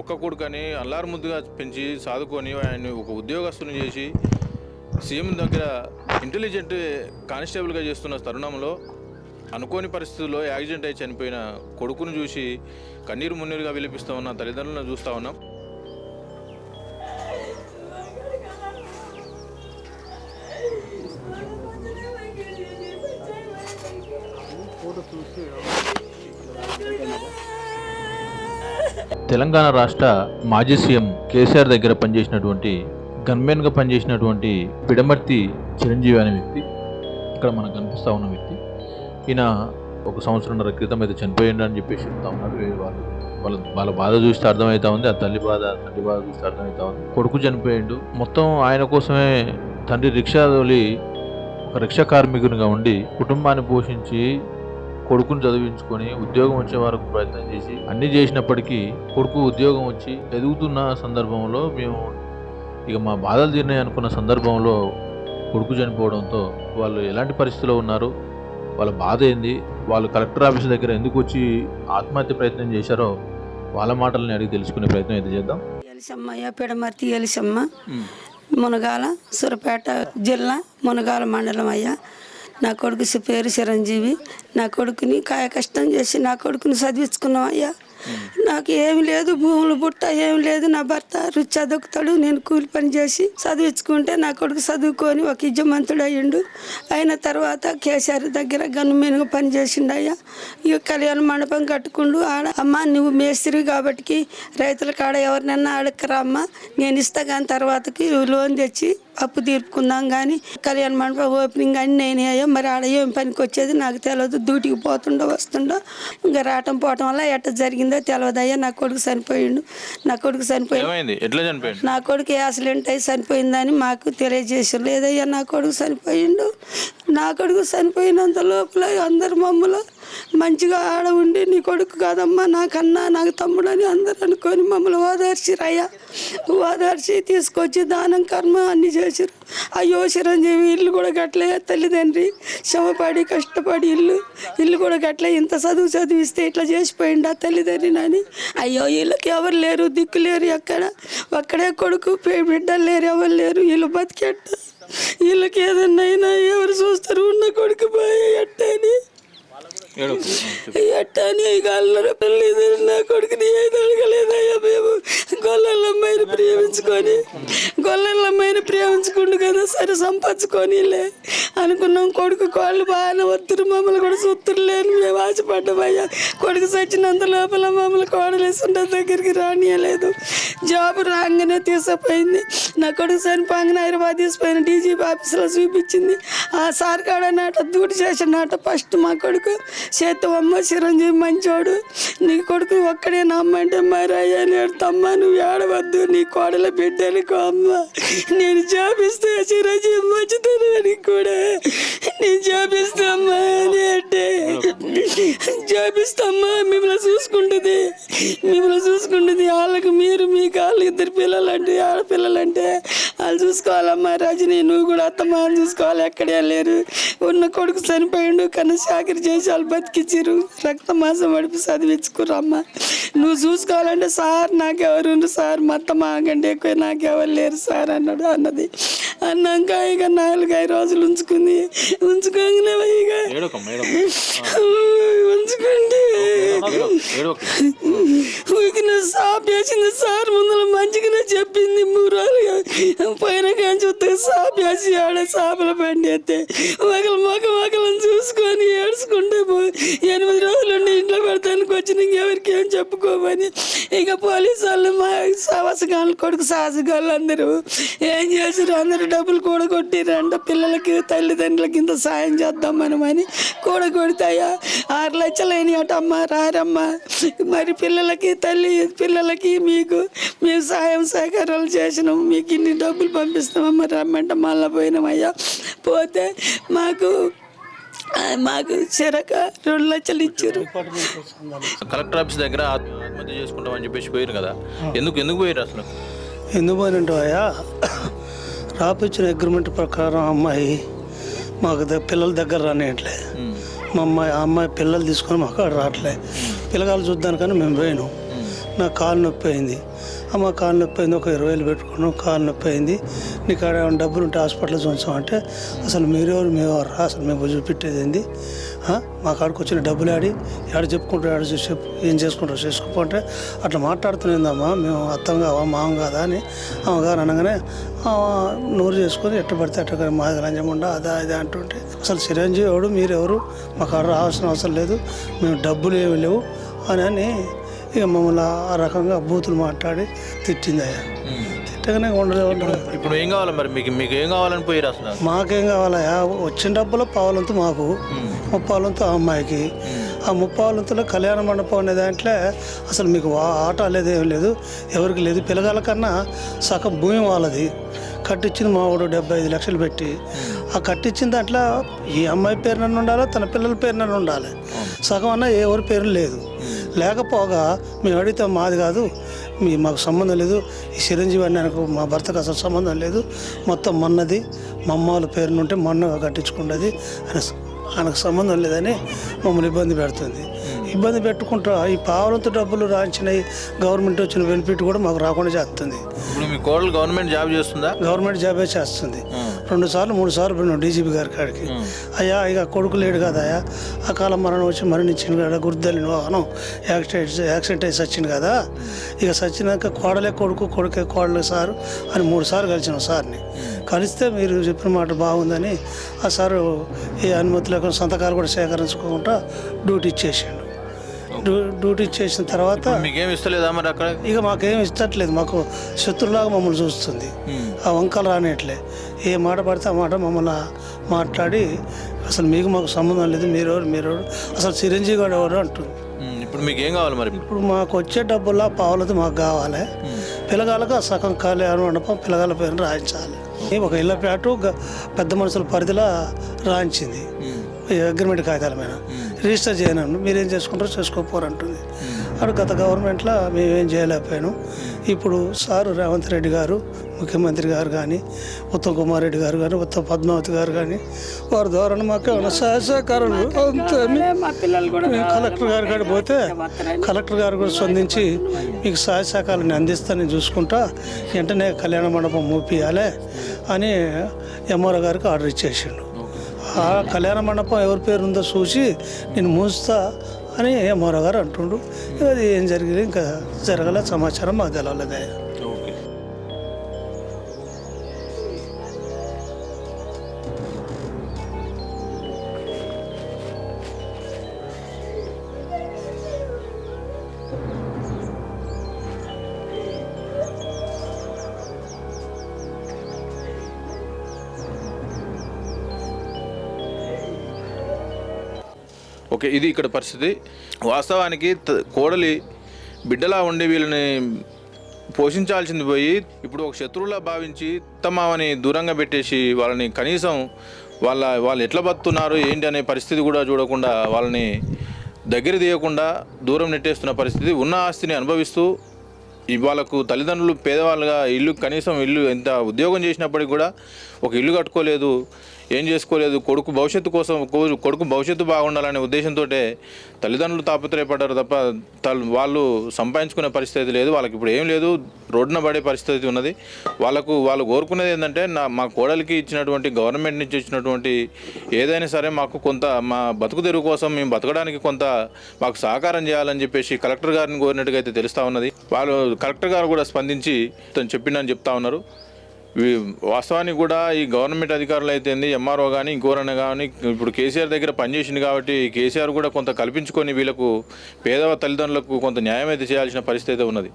ఒక్క కొడుకని అల్లారు ముద్దుగా పెంచి సాదుకొని ఆయన్ని ఒక ఉద్యోగస్తుని చేసి సీఎం దగ్గర ఇంటెలిజెంట్ కానిస్టేబుల్గా చేస్తున్న తరుణంలో అనుకోని పరిస్థితుల్లో యాక్సిడెంట్ అయి చనిపోయిన కొడుకును చూసి కన్నీరు మున్నీరుగా విలిపిస్తూ ఉన్న తల్లిదండ్రులను చూస్తూ ఉన్నాం. తెలంగాణ రాష్ట్ర మాజీ సీఎం కేసీఆర్ దగ్గర పనిచేసినటువంటి గన్మెన్గా పనిచేసినటువంటి పిడమర్తి చిరంజీవి అనే వ్యక్తి ఇక్కడ మనకు కనిపిస్తూ ఉన్న వ్యక్తి. ఈయన ఒక సంవత్సరంన్నర క్రితం అయితే చనిపోయిండు అని చెప్పేసి చెప్తా ఉన్నారు. వాళ్ళు వాళ్ళ వాళ్ళ బాధ చూస్తే అర్థమవుతా ఉంది ఆ తల్లి బాధ తండ్రి బాధ చూస్తే అర్థమవుతా ఉంది. కొడుకు చనిపోయిండు. మొత్తం ఆయన కోసమే తండ్రి రిక్షా తోలి ఒక రిక్షా కార్మికునిగా ఉండి కుటుంబాన్ని పోషించి కొడుకుని చదివించుకొని ఉద్యోగం వచ్చే వరకు ప్రయత్నం చేసి అన్ని చేసినప్పటికీ కొడుకు ఉద్యోగం వచ్చి ఎదుగుతున్న సందర్భంలో మేము ఇక మా బాధలు తీరినాయి అనుకున్న సందర్భంలో కొడుకు చనిపోవడంతో వాళ్ళు ఎలాంటి పరిస్థితిలో ఉన్నారు? వాళ్ళ బాధ ఏంది? వాళ్ళు కలెక్టర్ ఆఫీస్ దగ్గర ఎందుకు వచ్చి ఆత్మహత్య ప్రయత్నం చేశారో వాళ్ళ మాటల్ని అడిగి తెలుసుకునే ప్రయత్నం అయితే చేద్దాం. ఎలిసమ్మయ్య పిడమర్తి ఎలిసమ్మ. మునగాల సూరపేట జిల్లా మునగాల మండలం అయ్యా. నా కొడుకు పేరు చిరంజీవి. నా కొడుకుని కాయ కష్టం చేసి నా కొడుకుని చదివించుకున్నాం అయ్యా. నాకు ఏమి లేదు భూములు బుట్ట ఏమి లేదు నా భర్త రుచి చదువుతాడు నేను కూలి పని చేసి చదివించుకుంటే నా కొడుకు చదువుకొని ఒక యజమంతుడు అయ్యిండు అయిన తర్వాత కేసీఆర్ దగ్గర గన్మెన్గా పని చేసిండు అయ్యా ఇక కళ్యాణ మండపం కట్టుకుండు ఆడ అమ్మ నువ్వు మేస్త్రి కాబట్టి రైతుల కాడ ఎవరినైనా అడగరా అమ్మ. నేను ఇస్తా కానీ తర్వాతకి లోన్ తెచ్చి అప్పు తీర్పుకుందాం కానీ కళ్యాణ మండపం ఓపెనింగ్ అని నేనే అయ్యా మరి ఆడ ఏం పనికి వచ్చేది నాకు తెలియదు డ్యూటీకి పోతుండో వస్తుండో ఇంకా రావటం పోవటం వల్ల ఎట్ట జరిగిందో తెలియదు అయ్యా నా కొడుకు చనిపోయిండు. నా కొడుకు చనిపోయింది నా కొడుకు యాక్సిడెంట్ అయి చనిపోయిందని మాకు తెలియజేసారు లేదయ్యా నా కొడుకు చనిపోయిండు. నా కొడుకు చనిపోయినంత లోపల అందరు మమ్మల్ని మంచిగా ఆడ ఉండి నీ కొడుకు కాదమ్మా నాకన్నా నాకు తమ్ముడు అని అందరు అనుకొని మమ్మల్ని ఓదార్చిరయ్యా. ఓదార్చి తీసుకొచ్చి దానం కర్మ అన్ని చేసిరు అయ్యో చిరంజీవి ఇల్లు కూడా గట్లే తల్లిదండ్రి? శ్రమపడి కష్టపడి ఇల్లు ఇల్లు కూడా గట్లే ఇంత చదువు చదివిస్తే ఇట్లా చేసిపోయిండు ఆ తల్లిదండ్రి నాని? అయ్యో వీళ్ళకి ఎవరు లేరు దిక్కు లేరు ఎక్కడ? ఒక్కడే కొడుకు పే- బిడ్డలు లేరు ఎవరు లేరు? వీళ్ళు బతికెట్ట. వీళ్ళకి ఏదన్నా అయినా ఎవరు చూస్తారు ఉన్న కొడుకు పోయి ఎట్టని ఏడు ఎట్టని నా కొడుకుని ఏది అడగలేదయ్యా మేము ప్రేమించుకొని గొల్లమ్మాయిని ప్రేమించుకుండు కదా సరే సంపాదించుకోనిలే. అనుకున్నాం కొడుకు కోళ్ళు బాగానే వత్తురు మమ్మల్ని కూడా చూస్తురు లేని మేము ఆశపడ్డామయ్యా కొడుకు చచ్చినంత లోపల మమ్మల్ని కోడలేసుండే దగ్గరికి రానియలేదు జాబ్ రాగానే తీసుకుపోయింది నా కొడుకు చనిపోగానే హైదరాబాద్ తీసుకుపోయిన డీజీపీ ఆఫీసులో చూపించింది. ఆ సార్ కాడ నాట దూటి చేసిన నాట ఫస్ట్ మా కొడుకు. చేతవమ్మ చిరంజీవి మంచోడు. నీ కొడుకు ఒక్కడే నమ్మంటే మరి అయ్యా నేడుతమ్మా నువ్వు ఏడవద్దు. నీ కోడల బిడ్డలకు అమ్మ. నేను జాబిస్తే చిరంజీవి మంచితనని కూడా. నేను జాబిస్తామ్మా అని అంటే జాబిస్తామ్మా మిమ్మల్ని చూసుకుంటుంది. మిమ్మల్ని వాళ్ళు ఇద్దరు పిల్లలంటే ఆడపిల్లలంటే వాళ్ళు చూసుకోవాలమ్మా రజని నువ్వు కూడా అత్తమ్మ అని చూసుకోవాలి ఎక్కడే లేరు. ఉన్న కొడుకు చనిపోయిండు కన్నా చాకరి చేసి వాళ్ళు బతికిచ్చిరు రక్త మాసం పడిపి చదివించుకురమ్మా నువ్వు చూసుకోవాలంటే సార్ నాకెవరు సార్ మా అత్తమ్మ కంటే ఎక్కువ నాకెవరు లేరు సార్ అన్నాడు అన్నది. అన్నాక ఇక నాలుగైదు రోజులు ఉంచుకుంది. ఉంచుకోగానే ఇక ఏడోక ఊరికిన సాప్ వేసింది సార్ ముందర మంచిగానే చెప్పింది మూడు రోజులుగా పైన కానీ చూస్తే సాప్ వేసి ఆడ సాపల బండి ఎత్తే ఒకరు మొక్క మొక్కలను చూసుకొని ఏడ్చుకుంటే పోయి ఎనిమిది రోజులు వచ్చిన ఇంకెవరికి ఏం చెప్పుకోమని. ఇక పోలీసు వాళ్ళు మా సాహసగాళ్ళు కొడుకు సాహసగాళ్ళు అందరూ ఏం చేసారు అందరూ డబ్బులు కూడగొట్టిరంట పిల్లలకి తల్లిదండ్రులకి ఇంత సాయం చేద్దాం మనమని కూడగొడతాయా ఆరు లక్షలు అయినాయట అమ్మ రారమ్మ. మరి పిల్లలకి తల్లి పిల్లలకి మీకు మేము సాయం సహకారాలు చేసినాం. మీకు ఇన్ని డబ్బులు పంపిస్తామమ్మ రమ్మంటే మళ్ళీ పోయినామయ్యా పోతే మాకు మాకు చెరక రెండు లక్షలు ఇచ్చారు. కలెక్టర్ ఆఫీస్ దగ్గర ఆత్మహత్య చేసుకుంటామని చెప్పేసి పోయారు కదా. ఎందుకు ఎందుకు పోయారు అసలు? ఎందుకు పోయినంటావయ్యా రాపిచ్చిన అగ్రిమెంట్ ప్రకారం అమ్మాయి మాకు పిల్లల దగ్గర రానియట్లే. మా అమ్మాయి ఆ అమ్మాయి పిల్లలు తీసుకొని మాకు అక్కడ రావట్లే. పిల్లగాలు చూద్దానికని మేము పోయినాం. నా కాలు నొప్పి అయింది. అమ్మ కాలు నొప్పి అయింది ఒక ఇరవై వేలు పెట్టుకున్నాం కాలు నొప్పి అయింది. నీకు ఆడ ఏమైనా డబ్బులు ఉంటే హాస్పిటల్ అంటే అసలు మీరెవరు? మేమెవరు అసలు మేము చూపెట్టేది ఏంది? మా కాడికి వచ్చిన డబ్బులు ఆడి ఆడ చెప్పుకుంటారు ఆడ చూసి చెప్పు ఏం చేసుకుంటారు చేసుకోమంటే అట్లా మాట్లాడుతున్నదమ్మా మేము అర్థం కావా మామ కాదా అని. అమ్మగారు అనగానే నోరు చేసుకొని ఎట్ట పడితే అట్ట మా లంచం ఉండ అదా ఇదా అంటుంటే అసలు చిరంజీవి ఎవడు? మీరెవరు? మాకు ఆడ రావాల్సిన అవసరం లేదు. మేము డబ్బులు ఏమి లేవు అని అని ఇక మమ్మల్ని ఆ రకంగా బూతులు మాట్లాడి తిట్టింది అయ్యా తిట్టగానే ఉండలే ఉండలే ఇప్పుడు ఏం కావాలి మరి మీకు? మీకు ఏం కావాలని పోయి అసలు? మాకేం కావాలయ్యా? వచ్చిన డబ్బులో పావులంతు మాకు ముప్పాలంతు ఆ అమ్మాయికి. ఆ ముప్పాలంతులో కళ్యాణ మండపం అనే దాంట్లో అసలు మీకు వా- ఆట లేదు ఏం లేదు. ఎవరికి లేదు. పిల్లగాల కన్నా సగం భూమి వాళ్ళది. కట్టించింది మా వాడు డెబ్బై ఐదు లక్షలు పెట్టి. ఆ కట్టించిన దాంట్లో ఈ అమ్మాయి పేరున ఉండాలి తన పిల్లల పేరున ఉండాలి. సగం అన్న ఎవరి పేరు లేదు. లేకపోగా మేము అడిగితే మాది కాదు. మీ మాకు సంబంధం లేదు. ఈ చిరంజీవి అని ఆయనకు మా భర్తకు అసలు సంబంధం లేదు. మొత్తం మొన్నది. మా అమ్మ వాళ్ళ పేరున ఉంటే మొన్నగా కట్టించుకున్నది. ఆయన ఆయనకు సంబంధం లేదని మమ్మల్ని ఇబ్బంది పెడుతుంది. ఇబ్బంది పెట్టుకుంటా ఈ పావులంతో డబ్బులు రాయించినాయి గవర్నమెంట్ వచ్చిన బెనిఫిట్ కూడా మాకు రాకుండా చేస్తుంది. ఇప్పుడు మీ కోడలు గవర్నమెంట్ జాబ్ చేస్తుందా? గవర్నమెంట్ జాబే చేస్తుంది. రెండు సార్లు మూడు సార్లు పోయినాం డీజీపీ గారి కాడికి. అయ్యా ఇక కొడుకు లేడు కదా అయ్యా? అకాల మరణం వచ్చి మరణించింది కదా గుర్తుదలిన వాహనం. యాక్సిడెంట్ యాక్సిడెంట్ అయి చచ్చింది కదా. ఇక చచ్చినాక కోడలే కొడుకు కొడుకే కోడలే సారు అని మూడు సార్లు కలిసిన సార్ని. కలిస్తే మీరు చెప్పిన మాట బాగుందని ఆ సారు ఏ అనుమతి లేకుండా సంతకాలు కూడా సేకరించుకోకుండా డ్యూటీ ఇచ్చేసిండు. డ్యూటీ ఇచ్చేసిన తర్వాత మీకేం ఇస్తలేదా మరి అక్కడ? ఇక మాకేం ఇచ్చట్లేదు మాకు శత్రులాగా మమ్మల్ని చూస్తుంది. ఆ వంకలు రానిట్లే. ఏ మాట పడితే ఆ మాట మమ్మల్ని మాట్లాడి అసలు మీకు మాకు సంబంధం లేదు మీరెవరు మీరెవరు అసలు చిరంజీవి గారు ఎవరు అంటుంది. ఇప్పుడు మీకు ఏం కావాలి మరి? ఇప్పుడు మాకు వచ్చే డబ్బుల్లో పావులతో మాకు కావాలి. పిల్లగాళ్ళకు ఆ సగం కళ్యాణ మండపం పిల్లగాళ్ళ పేరు రాయించాలి. ఒక ఇళ్ళ ప్లాటు పెద్ద మనుషుల పరిధిలో రాయించింది. అగ్రిమెంట్ కాగితాల మీద. రిజిస్టర్ చేయను మీరేం చేసుకుంటారో చేసుకోపోరు అంటుంది. అటు గత గవర్నమెంట్లో మేమేం చేయలేకపోయాను. ఇప్పుడు సారు రేవంత్ రెడ్డి గారు ముఖ్యమంత్రి గారు కానీ ఉత్తమ్ కుమార్ రెడ్డి గారు కానీ ఉత్తమ్ పద్మావతి గారు కానీ వారి ద్వారా మాకు ఏమైనా సహాయ సహకారాలు కలెక్టర్ గారి కాడికి పోతే కలెక్టర్ గారు కూడా స్పందించి మీకు సహాయ సహకారాన్ని అందిస్తానని చూసుకుంటా వెంటనే కళ్యాణ మండపం మూపియాలి అని ఎంఆర్ఓ గారికి ఆర్డర్ ఇచ్చేసిండు. ఆ కళ్యాణ మండపం ఎవరి పేరు ఉందో చూసి నేను మూస్తా అని మోరగారు అంటుండు అది ఏం జరిగింది? ఇంకా జరగలే సమాచారం మాకు తెలవలేదయ్యా. ఓకే ఇది ఇక్కడ పరిస్థితి. వాస్తవానికి త- కోడలి బిడ్డలా ఉండి వీళ్ళని పోషించాల్సింది పోయి ఇప్పుడు ఒక శత్రువులా భావించి తమ్మని దూరంగా పెట్టేసి వాళ్ళని కనీసం వాళ్ళ వాళ్ళు ఎట్లా బతున్నారు ఏంటి అనే పరిస్థితి కూడా చూడకుండా వాళ్ళని దగ్గర తీయకుండా దూరం నెట్టేస్తున్న పరిస్థితి ఉన్న ఆస్తిని అనుభవిస్తూ వాళ్ళకు తల్లిదండ్రులు పేదవాళ్ళుగా ఇల్లు కనీసం ఇల్లు ఎంత ఉద్యోగం చేసినప్పటికి కూడా ఒక ఇల్లు కట్టుకోలేదు. ఏం చేసుకోలేదు కొడుకు భవిష్యత్తు కోసం కొడుకు భవిష్యత్తు బాగుండాలనే ఉద్దేశంతో తల్లిదండ్రులు తాపత్రయపడ్డారు తప్ప వాళ్ళు సంపాదించుకునే పరిస్థితి లేదు వాళ్ళకి ఇప్పుడు ఏం లేదు రోడ్డున పడే పరిస్థితి ఉన్నది. వాళ్ళకు వాళ్ళు కోరుకునేది ఏంటంటే నా మా కోడలికి ఇచ్చినటువంటి గవర్నమెంట్ నుంచి ఇచ్చినటువంటి ఏదైనా సరే మాకు కొంత మా బతుకు తెరువు కోసం మేము బతకడానికి కొంత మాకు సహకారం చేయాలని చెప్పేసి కలెక్టర్ గారిని కోరినట్టుగా అయితే తెలుస్తూ ఉన్నది. వాళ్ళు కలెక్టర్ గారు కూడా స్పందించి తను చెప్పిండని చెప్తా ఉన్నారు. వాస్తవానికి కూడా ఈ గవర్నమెంట్ అధికారులు అయితే ఎంఆర్ఓ కానీ ఇంకోరైనా కానీ ఇప్పుడు కేసీఆర్ దగ్గర పనిచేసింది కాబట్టి కేసీఆర్ కూడా కొంత కల్పించుకొని వీళ్ళకు పేదవ తల్లిదండ్రులకు కొంత న్యాయం అయితే చేయాల్సిన పరిస్థితి అయితే ఉన్నది.